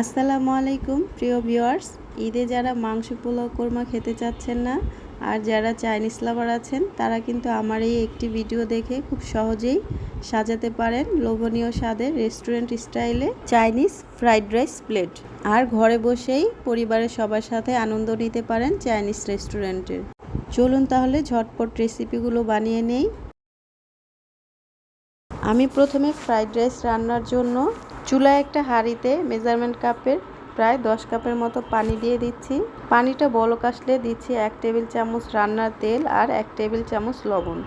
আসসালামু আলাইকুম, প্রিয় ভিউয়ার্স। ঈদে যারা মাংস পোলাও কোরমা খেতে চাচ্ছেন না, আর যারা চাইনিজ লাভার আছেন, তারা কিন্তু আমার এই একটি ভিডিও দেখে খুব সহজেই সাজাতে পারেন লোভনীয় স্বাদের রেস্টুরেন্ট স্টাইলে চাইনিজ ফ্রাইড রাইস প্লেট। আর ঘরে বসেই পরিবারের সবার সাথে আনন্দ নিতে পারেন চাইনিজ রেস্টুরেন্টের চলুন তাহলে ঝটপট রেসিপিগুলো বানিয়ে নেই। আমি প্রথমে ফ্রাইড রাইস রান্নার জন্য চুলায় একটা হাঁড়িতে মেজারমেন্ট কাপের প্রায় দশ কাপের মতো পানি দিয়ে দিচ্ছি। পানিটা বলক আসলে দিচ্ছি এক টেবিল চামচ রান্নার তেল আর এক টেবিল চামচ লবণ।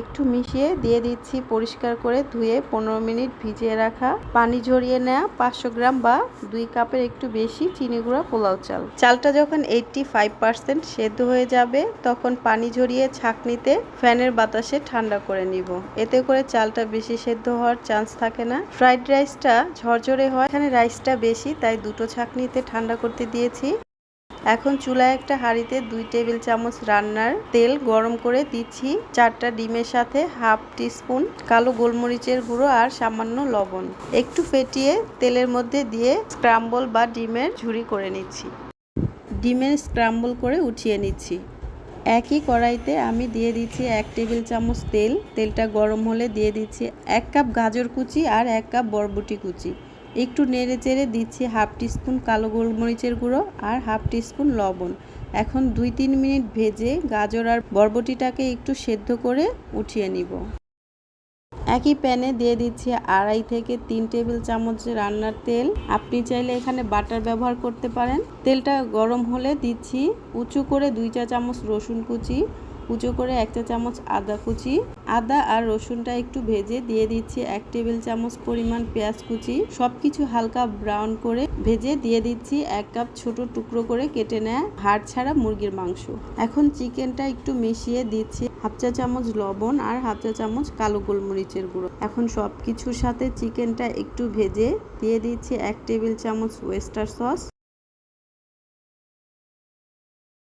একটু মিশিয়ে দিয়ে দিচ্ছি পরিষ্কার করে ধুয়ে পনেরো মিনিট ভিজিয়ে রাখা। পানি ঝরিয়ে নেওয়া পাঁচশো গ্রাম বা দুই কাপের একটু বেশি চিনি গুঁড়া পোলাও চাল। চালটা যখন এইটটি ফাইভ পার্সেন্ট সেদ্ধ হয়ে যাবে, তখন পানি ঝরিয়ে ছাঁকনিতে ফ্যানের বাতাসে ঠান্ডা করে নিব। এতে করে চালটা বেশি সেদ্ধ হওয়ার চান্স থাকে না। ফ্রাইড রাইসটা ঝরঝরে হয়। এখানে রাইসটা বেশি, তাই দুটো ছাঁকনিতে ঠান্ডা করতে দিয়েছি। এখন চুলায় একটা হাঁড়িতে দুই টেবিল চামচ রান্নার তেল গরম করে দিচ্ছি, চারটা ডিমের সাথে হাফ টিস্পুন কালো গোলমরিচের গুঁড়ো আর সামান্য লবণ। একটু ফেটিয়ে তেলের মধ্যে দিয়ে স্ক্রাম্বল বা ডিমের ঝুরি করে নিচ্ছি। ডিমের স্ক্রাম্বল করে উঠিয়ে নিচ্ছি। একই কড়াইতে আমি দিয়ে দিচ্ছি এক টেবিল চামচ তেল। তেলটা গরম হলে দিয়ে দিচ্ছি এক কাপ গাজর কুচি আর এক কাপ বরবটি কুচি। একটু নেড়ে চেড়ে দিচ্ছি হাফ টিস্পুন কালো গোলমরিচের গুঁড়ো আর হাফ টিস্পুন লবণ। এখন দুই তিন মিনিট ভেজে গাজর আর বরবটিটাকে একটু সেদ্ধ করে উঠিয়ে নিব। একই প্যানে দিয়ে দিচ্ছি আড়াই থেকে তিন টেবিল চামচ রান্নার তেল। আপনি চাইলে এখানে বাটার ব্যবহার করতে পারেন। তেলটা গরম হলে দিচ্ছি উঁচু করে দুই চা চামচ রসুন কুচি কুচো করে এক চা চামচ আদা কুচি, আদা আর রসুনটা একটু ভেজে দিয়ে দিচ্ছি এক টেবিল চামচ পরিমাণ পেঁয়াজ কুচি, সবকিছু হালকা ব্রাউন করে ভেজে দিয়ে দিচ্ছি এক কাপ ছোট টুকরো করে কেটে নেয় হাড় ছাড়া মুরগির মাংস। এখন চিকেনটা একটু মিশিয়ে দিচ্ছি হাফ চা চামচ লবণ আর হাফ চা চামচ কালো গোলমরিচের গুঁড়ো। এখন সব কিছুর সাথে চিকেনটা একটু ভেজে দিয়ে দিচ্ছি এক টেবিল চামচ ওয়েস্টার সস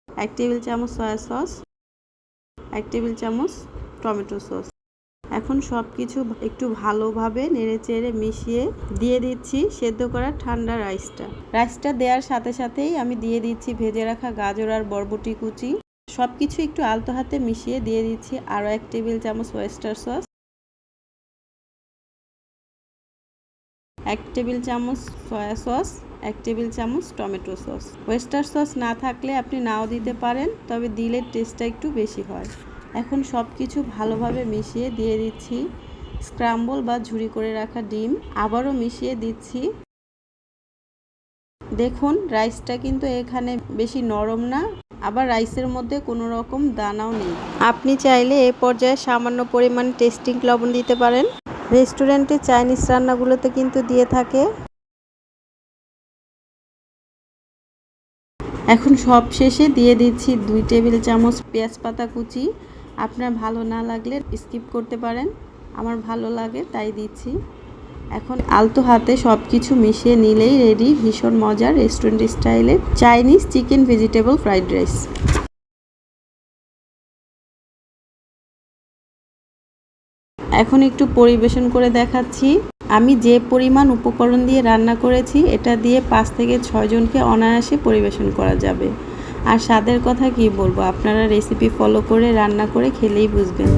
এক টেবিল চামচ সয়া সস এক টেবিল চামচ টমেটো সস। এখন সব কিছু একটু ভালোভাবে নেড়ে চেড়ে মিশিয়ে দিয়ে দিচ্ছি সেদ্ধ করা ঠান্ডা রাইসটা। রাইসটা দেওয়ার সাথে সাথেই আমি দিয়ে দিচ্ছি ভেজে রাখা গাজর আর বরবটি কুচি। সব কিছু একটু আলতো হাতে মিশিয়ে দিয়ে দিচ্ছি আরও এক টেবিল চামচ ওয়েস্টার সস। এক টেবিল চামচ সয়া সস। এক টেবিল চামচ টমেটো সস। ওয়েস্টার সস না থাকলে আপনি নাও দিতে পারেন, তবে দিলে টেস্টটা একটু বেশি হয়। এখন সব কিছু ভালোভাবে মিশিয়ে দিয়ে দিচ্ছি। স্ক্রাম্বল বা ঝুরি করে রাখা ডিম আবারও মিশিয়ে দিচ্ছি। দেখুন রাইসটা কিন্তু এখানে বেশি নরম না, আবার রাইসের মধ্যে কোনো রকম দানাও নেই। আপনি চাইলে এ পর্যায়ে সামান্য পরিমাণ টেস্টিং লবণ দিতে পারেন। রেস্টুরেন্টে চাইনিজ রান্নাগুলোতে কিন্তু দিয়ে থাকে। এখন সব শেষে দিয়ে দিচ্ছি দুই টেবিল চামচ পেঁয়াজ পাতা কুচি। আপনার ভালো না লাগলে স্কিপ করতে পারেন। আমার ভালো লাগে, তাই দিচ্ছি। এখন আলতো হাতে সব কিছু মিশিয়ে নিলেই রেডি ভীষণ মজার রেস্টুরেন্ট স্টাইলে Chinese chicken vegetable fried rice এখন একটু পরিবেশন করে দেখাচ্ছি। আমি যে পরিমাণ উপকরণ দিয়ে রান্না করেছি, এটা দিয়ে পাঁচ থেকে ছয়জনকে অনায়াসে পরিবেশন করা যাবে। আর স্বাদের কথা কি বলব, আপনারা রেসিপি ফলো করে রান্না করে খেলেই বুঝবেন।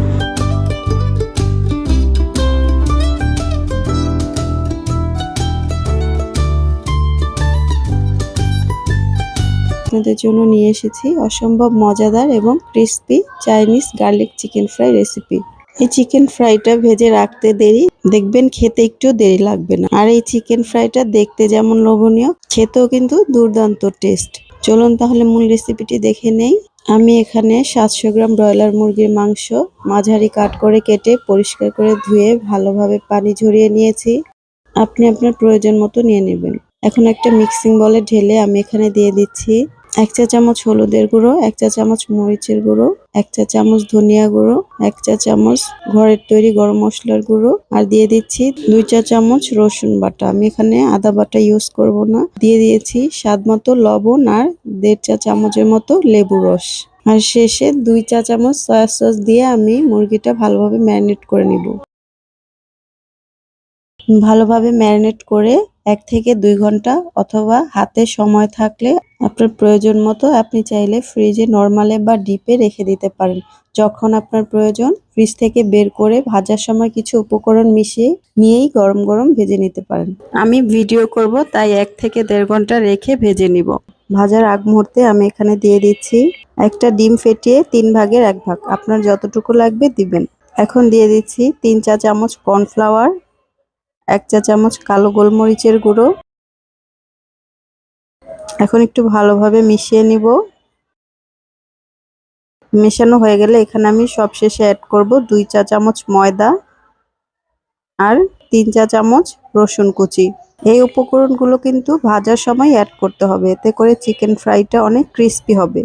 আপনাদের জন্য নিয়ে এসেছি অসম্ভব মজাদার এবং crispy Chinese garlic chicken fry recipe এই চিকেন ফ্রাইটা ভেজে রাখতে দেরি। দেখবেন খেতে একটু দেরি লাগবে না। আর এই চিকেন ফ্রাইটা দেখতে যেমন লোভনীয়, খেতেও কিন্তু দুর্দান্ত টেস্ট চলুন তাহলে মূল রেসিপিটি দেখে নেই। আমি এখানে সাতশো গ্রাম ব্রয়লার মুরগির মাংস মাঝারি কাট করে কেটে পরিষ্কার করে ধুয়ে ভালোভাবে পানি ঝরিয়ে নিয়েছি। আপনি আপনার প্রয়োজন মতো নিয়ে নেবেন। এখন একটা মিক্সিং বলে ঢেলে আমি এখানে দিয়ে দিচ্ছি এক চা চামচ হলুদের গুঁড়ো, এক চা চামচ মরিচের গুঁড়ো, এক চা চামচ ধনিয়া গুঁড়ো, এক চা চামচ ঘরের তৈরি গরম মশলার গুঁড়ো আর দিয়ে দিচ্ছি দুই চা চামচ রসুন বাটা। আমি এখানে আদা বাটা ইউজ করব না। দিয়ে দিয়েছি স্বাদ মতো লবণ আর দেড় চা চামচের মতো লেবু রস। আর শেষে দুই চা চামচ সয়া সস দিয়ে আমি মুরগিটা ভালোভাবে ম্যারিনেট করে নিব। ভালোভাবে ম্যারিনেট করে এক থেকে দুই ঘণ্টা অথবা হাতে সময় থাকলে আপনার প্রয়োজন মতো আপনি চাইলে ফ্রিজে নর্মালে বা ডিপে রেখে দিতে পারেন। যখন আপনার প্রয়োজন ফ্রিজ থেকে বের করে ভাজার সময় কিছু উপকরণ মিশিয়ে নিয়েই গরম গরম ভেজে নিতে পারেন। আমি ভিডিও করব, তাই এক থেকে দেড় ঘণ্টা রেখে ভেজে নিব। ভাজার আগ মুহূর্তে আমি এখানে দিয়ে দিচ্ছি একটা ডিম ফেটিয়ে তিন ভাগের এক ভাগ। আপনার যতটুকু লাগবে দিবেন। এখন দিয়ে দিচ্ছি তিন চা চামচ কর্নফ্লাওয়ার এক চা চামচ কালো গোলমরিচের গুঁড়ো। এখন একটু ভালোভাবে মিশিয়ে নিব। মেশানো হয়ে গেলে এখানে আমি সবশেষে অ্যাড করব দুই চা চামচ ময়দা আর তিন চা চামচ রসুন কুচি। এই উপকরণগুলো কিন্তু ভাজার সময় অ্যাড করতে হবে। এতে করে চিকেন ফ্রাইটা অনেক ক্রিস্পি হবে।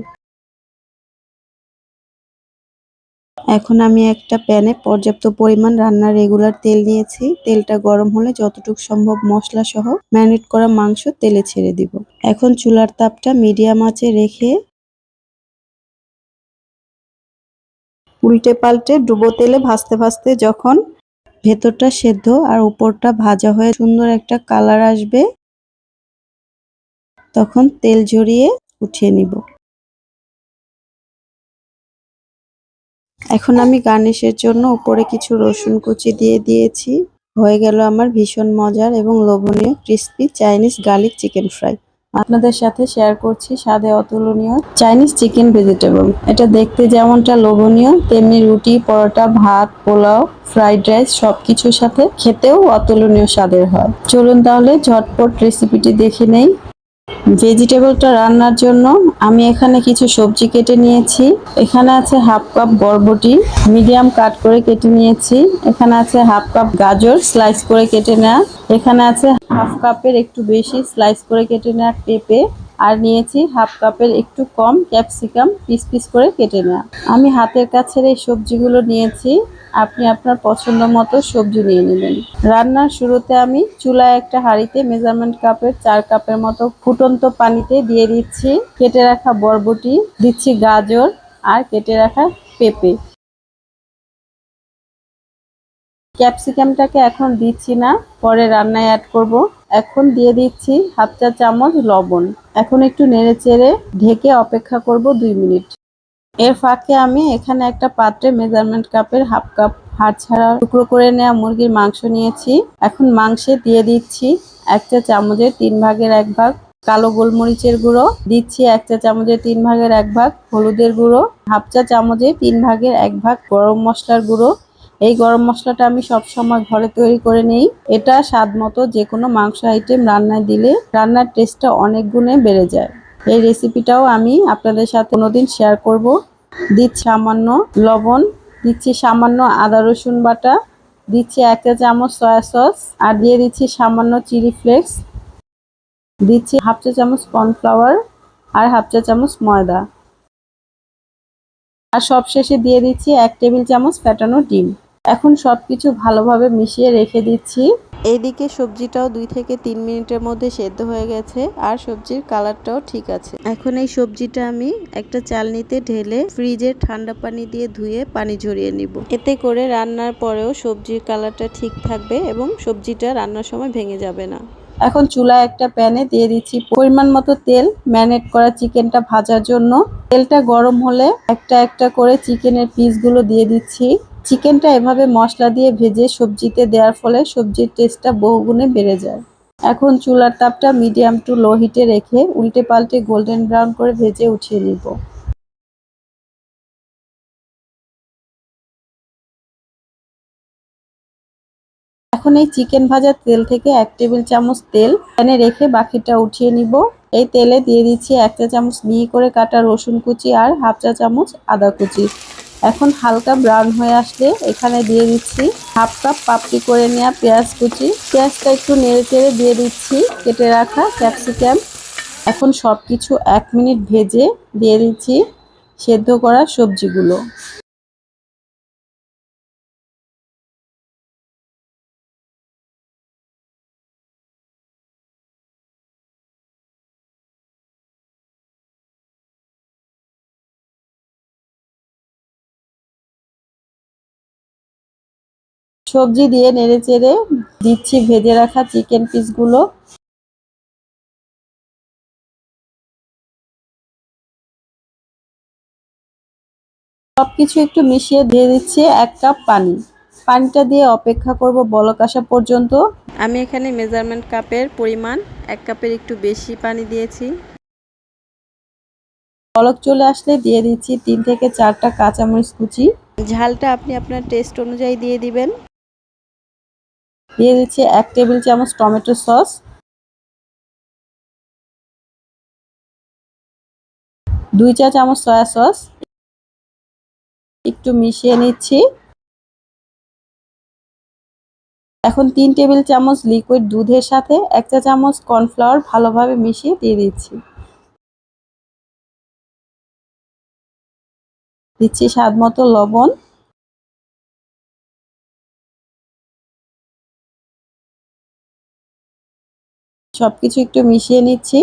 এখন আমি একটা প্যানে পর্যাপ্ত পরিমাণ রান্নার রেগুলার তেল নিয়েছি। তেলটা গরম হলে যতটুকু সম্ভব মশলা সহ ম্যারিনেট করা মাংস তেলে ছেড়ে দিব। এখন চুলার তাপটা মিডিয়াম আঁচে রেখে উল্টে পাল্টে ডুবো তেলে ভাজতে ভাজতে যখন ভেতরটা সেদ্ধ আর উপরটা ভাজা হয়ে সুন্দর একটা কালার আসবে, তখন তেল ঝরিয়ে উঠিয়ে নিব। এখন আমি গার্নিশের জন্য উপরে কিছু রসুন কুচি দিয়ে দিয়েছি। হয়ে গেল আমার ভীষণ মজার এবং লোভনীয় crispy Chinese garlic chicken fry আপনাদের সাথে শেয়ার করছি স্বাদে অতুলনীয় চাইনিজ চিকেন ভেজিটেবল এটা দেখতে যেমনটা লোভনীয়, তেমনি রুটি, পরোটা, ভাত, পোলাও ফ্রাইড রাইস সবকিছুর সাথে খেতেও অতুলনীয় স্বাদের হয়। চলুন তাহলে ঝটপট রেসিপিটি দেখে নেই। ভেজিটেবলটা রান্নার জন্য আমি এখানে কিছু সবজি কেটে নিয়েছি। এখানে আছে হাফ কাপ বরবটি, মিডিয়াম কাট করে কেটে নিয়েছি। এখানে আছে হাফ কাপ গাজর, স্লাইস করে কেটে নেয়া। এখানে আছে হাফ কাপের একটু বেশি স্লাইস করে কেটে নেয়া পেঁপে। আর নিয়েছি হাফ কাপের একটু কম ক্যাপসিকাম পিস পিস করে কেটে নেওয়া। আমি হাতের কাছের এই সবজিগুলো নিয়েছি, আপনি আপনার পছন্দ মতো সবজি নিয়ে নেবেন। রান্নার শুরুতে আমি চুলায় একটা হাঁড়িতে মেজারমেন্ট কাপের চার কাপের মতো ফুটন্ত পানিতে দিয়ে দিচ্ছি। কেটে রাখা বরবটি, দিচ্ছি গাজর আর কেটে রাখা পেঁপে। ক্যাপসিকামটাকে এখন দিচ্ছি না, পরে রান্নায় অ্যাড করব। এখন দিয়ে দিচ্ছি হাফ চা চামচ লবণ। এখন একটু নেড়ে চেড়ে ঢেকে অপেক্ষা করব দুই মিনিট। এর ফাঁকে আমি এখানে একটা পাত্রে মেজারমেন্ট কাপের হাফ কাপ হাড় ছাড়া টুকরো করে নেওয়া মুরগির মাংস নিয়েছি। এখন মাংসে দিয়ে দিচ্ছি এক চা চামচের তিন ভাগের এক ভাগ কালো গোলমরিচের গুঁড়ো। দিচ্ছি এক চা চামচের তিন ভাগের এক ভাগ হলুদের গুঁড়ো। হাফ চা চামচের তিন ভাগের এক ভাগ গরম মশলার গুঁড়ো। এই গরম মশলাটা আমি সব সময় ঘরে তৈরি করে নেই। এটা স্বাদ মতো যে কোনো মাংস আইটেম রান্নায় দিলে রান্নার টেস্টটা অনেক গুণে বেড়ে যায়। এই রেসিপিটাও আমি আপনাদের সাথে কোনোদিন শেয়ার করব। দিচ্ছি সামান্য লবণ, দিচ্ছি সামান্য আদা রসুন বাটা, দিচ্ছি এক চা চামচ সয়া সস আর দিয়ে দিচ্ছি সামান্য চিলি ফ্লেক্স দিচ্ছি হাফ চা চামচ কর্নফ্লাওয়ার আর হাফ চা চামচ ময়দা। আর সবশেষে দিয়ে দিচ্ছি এক টেবিল চামচ ফ্যাটানো ডিম। এখন সবকিছু ভালোভাবে মিশিয়ে রেখে দিচ্ছি। এইদিকে সবজিটাও দুই থেকে তিন মিনিটের মধ্যে সেদ্ধ হয়ে গেছে আর সবজির কালারটাও ঠিক আছে। এখন এই সবজিটা আমি একটা চালনিতে ঢেলে ফ্রিজে ঠান্ডা পানি দিয়ে ধুয়ে পানি ঝরিয়ে নিব। এতে করে রান্নার পরেও সবজির কালারটা ঠিক থাকবে এবং সবজিটা রান্নার সময় ভেঙে যাবে না। এখন চুলা একটা প্যানে দিয়ে দিচ্ছি পরিমাণ মতো তেল। ম্যানেট করা চিকেনটা ভাজার জন্য। তেলটা গরম হলে একটা একটা করে চিকেনের পিসগুলো দিয়ে দিচ্ছি। চিকেনটা এভাবে মশলা দিয়ে ভেজে সবজিতে দেওয়ার ফলে সবজির টেস্টটা বহুগুণে বেড়ে যায়। এখন চুলার তাপটা মিডিয়াম টু লো হিটে রেখে উল্টে পাল্টে গোল্ডেন ব্রাউন করে ভেজে উঠিয়ে নিব। এখন এই চিকেন ভাজার তেল থেকে এক টেবিল চামচ তেল প্যানে রেখে বাকিটা উঠিয়ে নিব। এই তেলে দিয়ে দিচ্ছি এক চা চামচ মিহি করে কাটা রসুন কুচি আর হাফ চা চামচ আদা কুচি। এখন হালকা ব্রাউন হয়ে আসলে এখানে দিয়ে দিচ্ছি হাফ কাপ পাপড়ি করে নেওয়া পেঁয়াজ কুচি। পেঁয়াজটা একটু নেড়ে চেড়ে দিয়ে দিচ্ছি কেটে রাখা ক্যাপসিকাম। এখন সব কিছু এক মিনিট ভেজে দিয়ে দিচ্ছি সেদ্ধ করা সবজিগুলো। সবজি দিয়ে নেড়ে চেড়ে দিচ্ছি, ভেজে রাখা চিকেন পিসগুলো সবকিছু একটু মিশিয়ে দিয়ে দিচ্ছি এক কাপ পানি। পানিটা দিয়ে অপেক্ষা করব বলক আসা পর্যন্ত। আমি এখানে মেজারমেন্ট কাপের পরিমাণ এক কাপের একটু বেশি পানি দিয়েছি। বলক চলে আসলে দিয়ে দিচ্ছি তিন থেকে চারটা কাঁচামরিচ কুচি। ঝালটা আপনি আপনার টেস্ট অনুযায়ী দিয়ে দিবেন। দিয়ে দিচ্ছি এক টেবিল চামচ টমেটো সস। দুই চা চামচ সয়া সস। একটু মিশিয়ে নিচ্ছি। এখন তিন টেবিল চামচ লিকুইড দুধের সাথে এক চা চামচ কর্নফ্লাওয়ার ভালোভাবে মিশিয়ে দিয়ে দিচ্ছি। দিচ্ছি স্বাদ মতো লবণ। সবকিছু একটু মিশিয়ে নিচ্ছি।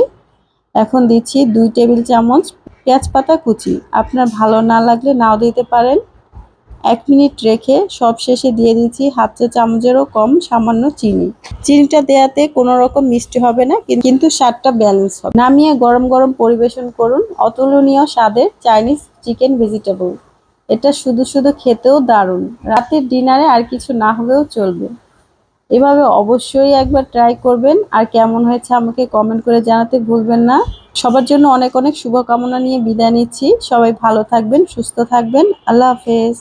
এখন দিচ্ছি দুই টেবিল চামচ পেঁয়াজ পাতা কুচি। আপনার ভালো না লাগলে নাও দিতে পারেন। এক মিনিট রেখে সব শেষে দিয়ে দিচ্ছি হাফ চা চামচেরও কম সামান্য চিনি। চিনিটা দেওয়াতে কোনো রকম মিষ্টি হবে না কিন্তু স্বাদটা ব্যালেন্স হবে। নামিয়ে গরম গরম পরিবেশন করুন। অতুলনীয় স্বাদের চাইনিজ চিকেন ভেজিটেবল। এটা শুধু শুধু খেতেও দারুণ। রাতের ডিনারে আর কিছু না হলেও চলবে। এভাবে অবশ্যই একবার ট্রাই করবেন। আর কেমন হয়েছে আমাকে কমেন্ট করে জানাতে ভুলবেন না। সবার জন্য অনেক অনেক শুভকামনা নিয়ে বিদায় নিচ্ছি। সবাই ভালো থাকবেন, সুস্থ থাকবেন। আল্লাহ হাফেজ।